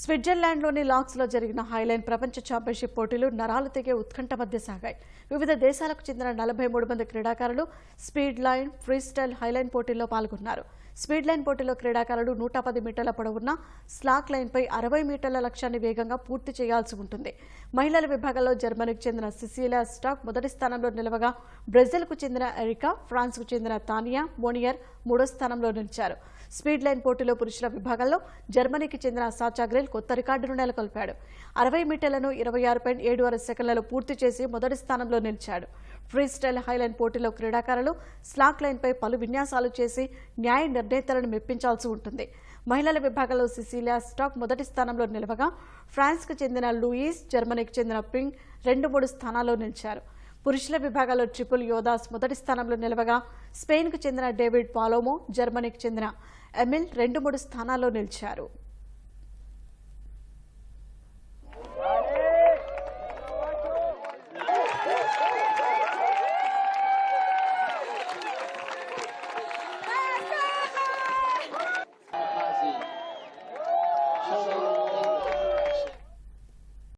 స్విట్జర్లాండ్లోని లాక్స్లో జరిగిన హైలైన్ ప్రపంచ ఛాంపియన్షిప్ పోటీలు నరాలు తెగే ఉత్కంఠ మధ్య సాగాయి. వివిధ దేశాలకు చెందిన నలభై మూడు మంది క్రీడాకారులు speed line freestyle highline పోటీల్లో పాల్గొన్నారు. స్పీడ్ లైన్ పోటీలో క్రీడాకారులు నూట పది మీటర్ల పొడవున్న స్లాక్ లైన్పై అరవై మీటర్ల లక్ష్యాన్ని వేగంగా పూర్తి చేయాల్సి ఉంటుంది. మహిళల విభాగంలో జర్మనీకి చెందిన సిసిలియా స్టాక్ మొదటి స్థానంలో నిలవగా బ్రెజిల్కు చెందిన ఎరికా ఫ్రాన్స్కు చెందిన తానియా మోనియర్ మూడో స్థానంలో నిలిచారు. స్పీడ్ లైన్ పోటీలో పురుషుల విభాగంలో జర్మనీకి చెందిన సాచాగ్రెల్ కొత్త రికార్డును నెలకొల్పాడు. అరవై మీటర్లను ఇరవై ఆరు పాయింట్ ఏడు ఆరు సెకండ్లలో పూర్తి చేసి మొదటి స్థానంలో నిలిచాడు. ఫ్రీ స్టైల్ హైలైన్ పోటీలో క్రీడాకారులు స్లాక్ లైన్పై పలు విన్యాసాలు చేసి న్యాయ నిర్ణేతలను మెప్పించాల్సి ఉంటుంది. మహిళల విభాగంలో సిసిలియా స్టాక్ మొదటి స్థానంలో నిలవగా ఫ్రాన్స్కు చెందిన లూయిస్ జర్మనీకి చెందిన పింగ్ రెండు మూడు స్థానాల్లో నిలిచారు. పురుషుల విభాగాల్లో ట్రిపుల్ యోదాస్ మొదటి స్థానంలో నిలవగా స్పెయిన్కు చెందిన డేవిడ్ పాలోమో జర్మనీకి చెందిన ఎమిల్ రెండు మూడు స్థానాల్లో నిలిచారు.